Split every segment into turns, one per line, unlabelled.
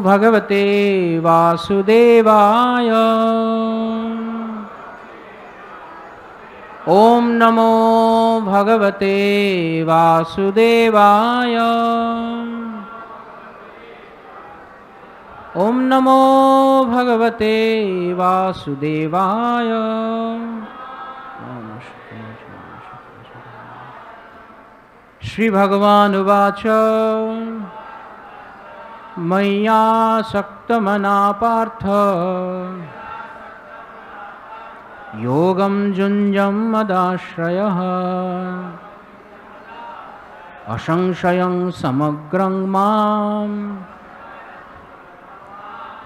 भगवते वासुदेवाय। ॐ नमो भगवते वासुदेवाय। ॐ नमो भगवते वासुदेवाय। श्रीभगवानुवाच मय्यासक्तमना पार्थ योगं जुञ्जं मदाश्रयः असंशयं समग्रं माम्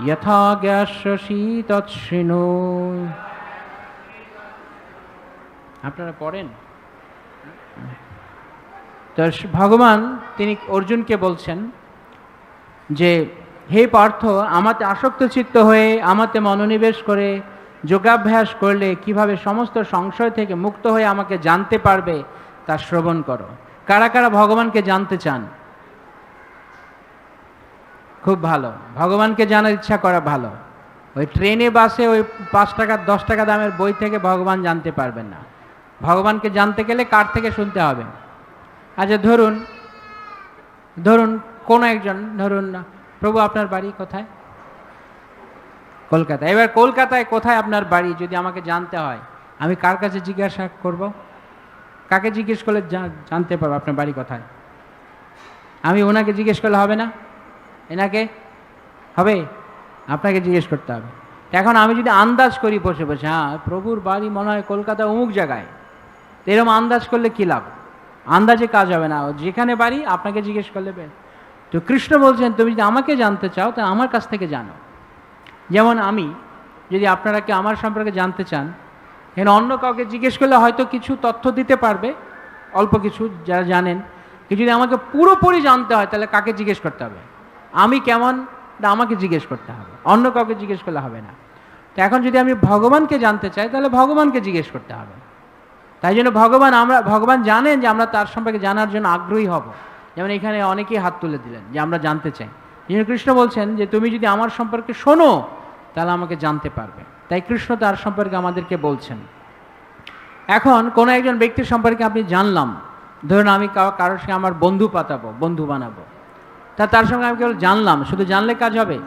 यथा জ্ঞাস্যসি তৎসৃণু আপনারা পড়েন তো ভগবান তিনি অর্জুনকে বলছেন যে, হে পার্থ, আমাতে আসক্ত চিত্ত হয়ে, আমাতে মনোনিবেশ করে, যোগাভ্যাস করলে কীভাবে সমস্ত সংশয় থেকে মুক্ত হয়ে আমাকে জানতে পারবে, তা শ্রবণ করো। কারা কারা ভগবানকে জানতে চান? খুব ভালো। ভগবানকে জানার ইচ্ছা করা ভালো। ওই ট্রেনে, বাসে ওই পাঁচ টাকা, দশ টাকা দামের বই থেকে ভগবান জানতে পারবেন না। ভগবানকে জানতে গেলে কার থেকে শুনতে হবে? আচ্ছা ধরুন ধরুন কোনো একজন, ধরুন না প্রভু আপনার বাড়ি কোথায়? কলকাতা এবার কলকাতায় কোথায় আপনার বাড়ি, যদি আমাকে জানতে হয়? আমি কার কাছে জিজ্ঞাসা করব? কাকে জিজ্ঞেস করলে জানতে পারব আপনার বাড়ি কোথায়? আমি ওনাকে জিজ্ঞেস করলে হবে না? এনাকে? হবে? আপনাকে জিজ্ঞেস করতে হবে। এখন আমি যদি আন্দাজ করি বসে বসে হ্যাঁ প্রভুর বাড়ি মনে হয় কলকাতা অমুক জায়গায়। এরকম আন্দাজ করলে কী লাভ? আন্দাজে কাজ হবে না। যেখানে বাড়ি, আপনাকে জিজ্ঞেস করলে তো কৃষ্ণ বলছেন, তুমি যদি আমাকে জানতে চাও তা আমার কাছ থেকে জানো। যেমন আমি যদি আপনারা কি আমার সম্পর্কে জানতে চান এখানে অন্য কাউকে জিজ্ঞেস করলে হয়তো কিছু তথ্য দিতে পারবে, অল্প কিছু যারা জানেন। যদি আমাকে পুরোপুরি জানতে হয়, তাহলে কাকে জিজ্ঞেস করতে হবে? আমি কেমন? তা আমাকে জিজ্ঞেস করতে হবে। অন্য কাউকে জিজ্ঞেস করলে হবে না। তো এখন যদি আমি ভগবানকে জানতে চাই, তাহলে ভগবানকে জিজ্ঞেস করতে হবে। তাই জন্য ভগবান আমরা, ভগবান জানেন যে আমরা তার সম্পর্কে জানার জন্য আগ্রহী হব। যেমন এখানে অনেকেই হাত তুলে দিলেন যে আমরা জানতে চাই। কৃষ্ণ বলছেন যে, তুমি যদি আমার সম্পর্কে শোনো, তাহলে আমাকে জানতে পারবে। তাই কৃষ্ণ তার সম্পর্কে আমাদেরকে বলছেন। এখন কোনো একজন ব্যক্তির সম্পর্কে আপনি জানলাম, ধরুন আমি কারো- কারোর সঙ্গে আমার বন্ধু পাতাবো, বন্ধু বানাবো। তা তার সঙ্গে আমি কেবল জানলাম, শুধু জানলে কাজ হবে?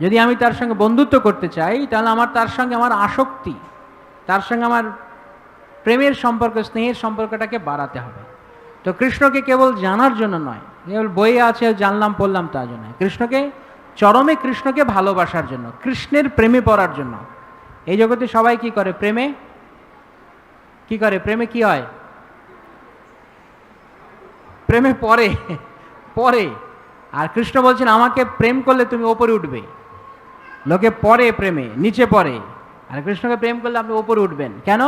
যদি আমি তার সঙ্গে বন্ধুত্ব করতে চাই, তাহলে আমার, তার সঙ্গে আমার আসক্তি, তার সঙ্গে আমার প্রেমের সম্পর্ক, স্নেহের সম্পর্কটাকে বাড়াতে হবে। তো কৃষ্ণকে কেবল জানার জন্য নয়, কেবল বইয়ে আছে, জানলাম, পড়লাম তার জন্য কৃষ্ণকে, চরমে কৃষ্ণকে ভালোবাসার জন্য, কৃষ্ণের প্রেমে পড়ার জন্য। এই জগতে সবাই কি করে প্রেমে? কি করে? প্রেমে কি হয়? প্রেমে পরে পরে আর কৃষ্ণ বলছেন, আমাকে প্রেম করলে তুমি ওপরে উঠবে। লোকে পড়ে প্রেমে, নিচে পড়ে। আর কৃষ্ণকে প্রেম করলে আপনি ওপরে উঠবেন। কেন?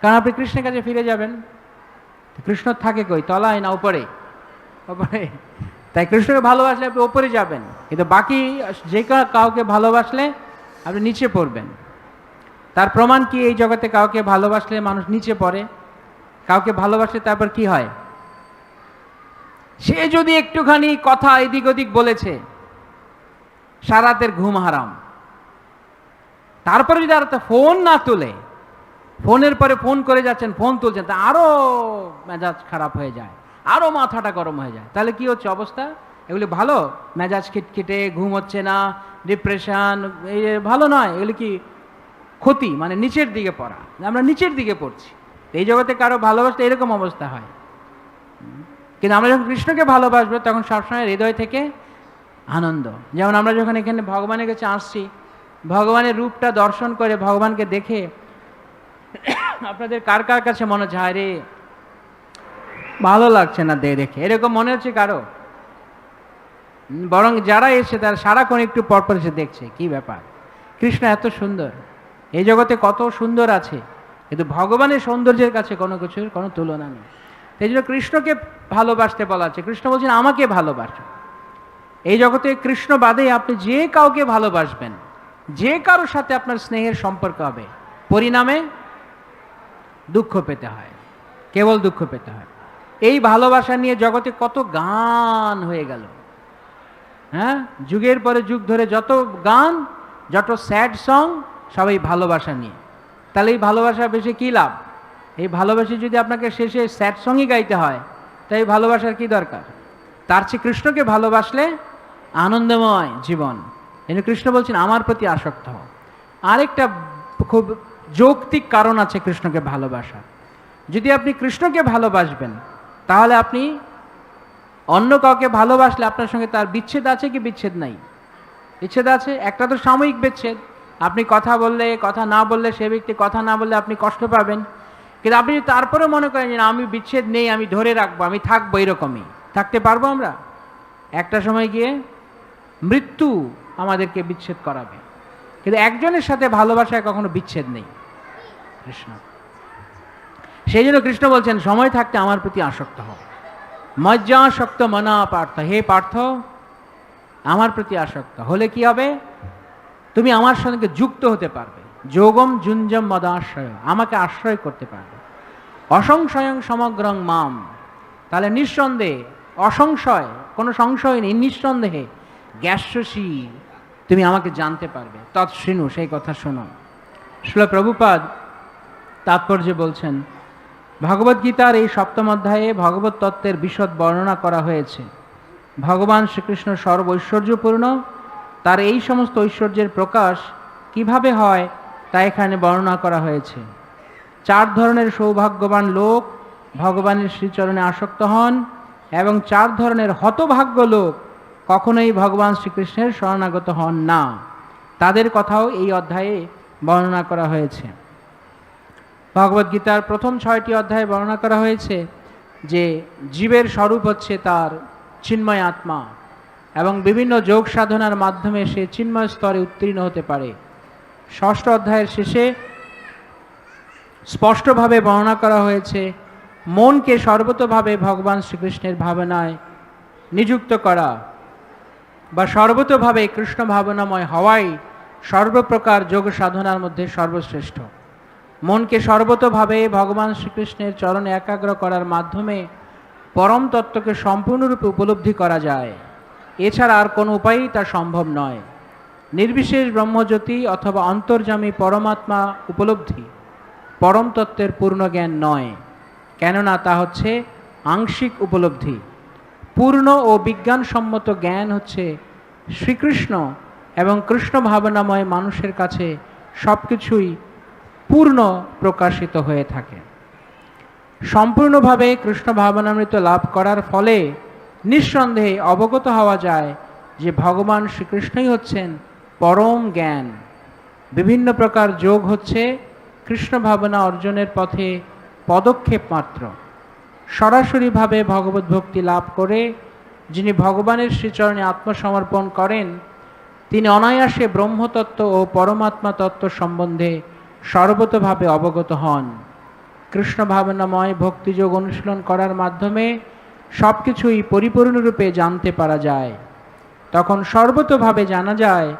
কারণ আপনি কৃষ্ণের কাছে ফিরে যাবেন। কৃষ্ণ থাকে কই? তলায় না উপরে? ওপরে তাই কৃষ্ণকে ভালোবাসলে আপনি ওপরে যাবেন। কিন্তু বাকি যে কাউকে ভালোবাসলে আপনি নিচে পড়বেন। তার প্রমাণ কি এই জগতে কাউকে ভালোবাসলে মানুষ নিচে পড়ে? কাউকে ভালোবাসলে তারপর কি হয়? সে যদি একটুখানি কথা এদিক ওদিক বলেছে, সারাতের ঘুম হারাম। তারপরে যদি আর ফোন না তোলে ফোনের পরে ফোন করে যাচ্ছেন, ফোন তুলছেন, তা আরও মেজাজ খারাপ হয়ে যায় আরও মাথাটা গরম হয়ে যায়। তাহলে কি হচ্ছে অবস্থা? এগুলি ভালো? মেজাজ খিটখিটে, ঘুম হচ্ছে না ডিপ্রেশন ভালো নয়, এগুলি কি ক্ষতি? মানে নিচের দিকে পড়া। আমরা নিচের দিকে পড়ছি। এই জগতে কারও ভালোবাসতে এরকম অবস্থা হয়। কিন্তু আমরা যখন কৃষ্ণকে ভালোবাসবো, তখন সবসময় হৃদয় থেকে আনন্দ। যেমন আমরা যখন এখানে ভগবানের কাছে আসছি, ভগবানের রূপটা দর্শন করে ভগবানকে দেখে আপনাদের কার কার কাছে মনে হচ্ছে, "হায় রে? ভালো লাগছে না দেখে। এরকম মনে হচ্ছে কারও? বরং যারা এসে তারা সারাক্ষণ একটু পরপর এসে দেখছে। কি ব্যাপার? কৃষ্ণ এত সুন্দর। এই জগতে কত সুন্দর আছে। কিন্তু ভগবানের সৌন্দর্যের কাছে কোনো কিছুর কোনো তুলনা নেই। সেই জন্য কৃষ্ণকে ভালোবাসতে বলা আছে কৃষ্ণ বলছেন, আমাকে ভালোবাসো। এই জগতে কৃষ্ণ বাদে আপনি যে কাউকে ভালোবাসবেন, যে কারোর সাথে আপনার স্নেহের সম্পর্ক হবে, পরিণামে দুঃখ পেতে হয়। কেবল দুঃখ পেতে হয়। এই ভালোবাসা নিয়ে জগতে কত গান হয়ে গেল। হ্যাঁ? যুগের পরে যুগ ধরে যত গান, যত স্যাড সং সবাই ভালোবাসা নিয়ে। তাহলে এই ভালোবাসা বেশি কী লাভ? এই ভালোবাসি যদি আপনাকে শেষে স্যাড সঙ্গই গাইতে হয় তাই ভালোবাসার কি দরকার? তার চেয়ে কৃষ্ণকে ভালোবাসলে আনন্দময় জীবন। জন্য কৃষ্ণ বলছেন, আমার প্রতি আসক্ত হও। আরেকটা খুব যৌক্তিক কারণ আছে কৃষ্ণকে ভালোবাসা। যদি আপনি কৃষ্ণকে ভালোবাসবেন, তাহলে আপনি অন্য কাউকে ভালোবাসলে আপনার সঙ্গে তার বিচ্ছেদ আছে কি বিচ্ছেদ নাই? বিচ্ছেদ আছে? একটা তো সাময়িক বিচ্ছেদ। আপনি কথা বললে, কথা না বললে, সে ব্যক্তি কথা না বললে আপনি কষ্ট পাবেন। কিন্তু আপনি তারপরে মনে করেন যে আমি বিচ্ছেদ নেই, আমি ধরে রাখব, আমি থাকব এরকমই, থাকতে পারব আমরা? একটা সময় গিয়ে মৃত্যু আমাদেরকে বিচ্ছেদ করাবে। কিন্তু একজনের সাথে ভালোবাসায় কখনো বিচ্ছেদ নেই। কৃষ্ণ। সেই জন্য কৃষ্ণ বলছেন, সময় থাকতে আমার প্রতি আসক্ত হও। মজ্জাসক্ত মনা পার্থ। হে পার্থ, আমার প্রতি আসক্ত। হলে কি হবে? তুমি আমার সঙ্গে যুক্ত হতে পারবে। যোগম জুঞ্জম মদাশ্রয়। আমাকে আশ্রয় করতে পারবে। অসংশয়ং সমগ্রং মাম। তাহলে নিঃসন্দেহে, অসংশয়, কোনো সংশয় নেই, নিঃসন্দেহে গ্যাসী তুমি আমাকে জানতে পারবে। তৎশ্রীণু সেই কথা শোনো। শিল প্রভুপাদ তাৎপর্য বলছেন ভগবদ্গীতার এই সপ্তম অধ্যায়ে ভগবত তত্ত্বের বিশদ বর্ণনা করা হয়েছে। ভগবান শ্রীকৃষ্ণ সর্ব ঐশ্বর্যপূর্ণ তার এই সমস্ত ঐশ্বর্যের প্রকাশ কীভাবে হয় তা এখানে বর্ণনা করা হয়েছে। চার ধরনের সৌভাগ্যবান লোক ভগবানের শ্রীচরণে আসক্ত হন এবং চার ধরনের হতভাগ্য লোক কখনোই ভগবান শ্রীকৃষ্ণের শরণাগত হন না। তাদের কথাও এই অধ্যায়ে বর্ণনা করা হয়েছে। ভগবদ্গীতার প্রথম ছয়টি অধ্যায়ে বর্ণনা করা হয়েছে যে জীবের স্বরূপ হচ্ছে তার চিন্ময় আত্মা এবং বিভিন্ন যোগ সাধনার মাধ্যমে সে চিন্ময় স্তরে উত্তীর্ণ হতে পারে। ষষ্ঠ অধ্যায়ের শেষে স্পষ্টভাবে বর্ণনা করা হয়েছে, মনকে সর্বতভাবে ভগবান শ্রীকৃষ্ণের ভাবনায় নিযুক্ত করা বা সর্বতভাবে কৃষ্ণ ভাবনাময় হওয়াই সর্বপ্রকার যোগ সাধনার মধ্যে সর্বশ্রেষ্ঠ। মনকে সর্বতভাবে ভগবান শ্রীকৃষ্ণের চরণে একাগ্র করার মাধ্যমে পরম তত্ত্বকে সম্পূর্ণরূপে উপলব্ধি করা যায়। এছাড়া আর কোনো উপায়ই তা সম্ভব নয়। নির্বিশেষ ব্রহ্মজ্যোতি অথবা অন্তর্যামী পরমাত্মা উপলব্ধি পরম তত্ত্বের পূর্ণ জ্ঞান নয়, কেননা তা হচ্ছে আংশিক উপলব্ধি। পূর্ণ ও বিজ্ঞানসম্মত জ্ঞান হচ্ছে শ্রীকৃষ্ণ এবং কৃষ্ণ ভাবনাময় মানুষের কাছে সব কিছুই পূর্ণ প্রকাশিত হয়ে থাকে। সম্পূর্ণভাবে কৃষ্ণ ভাবনামৃত লাভ করার ফলে নিঃসন্দেহে অবগত হওয়া যায় যে ভগবান শ্রীকৃষ্ণই হচ্ছেন পরম জ্ঞান। বিভিন্ন প্রকার যোগ হচ্ছে কৃষ্ণ ভাবনা অর্জনের পথে পদক্ষেপ মাত্র। সরাসরিভাবে ভগবত ভক্তি লাভ করে যিনি ভগবানের শ্রীচরণে আত্মসমর্পণ করেন, তিনি অনায়াসে ব্রহ্মতত্ত্ব ও পরমাত্মা তত্ত্ব সম্বন্ধে সর্বতভাবে অবগত হন। কৃষ্ণ ভাবনাময় ভক্তিযোগ অনুশীলন করার মাধ্যমে সব কিছুই পরিপূর্ণরূপে জানতে পারা যায়। তখন সর্বতভাবে জানা যায়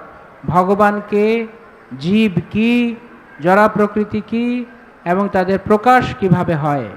ভগবানকে জীব কি জরা প্রকৃতি কি, এবং তাদের প্রকাশ কীভাবে হয়।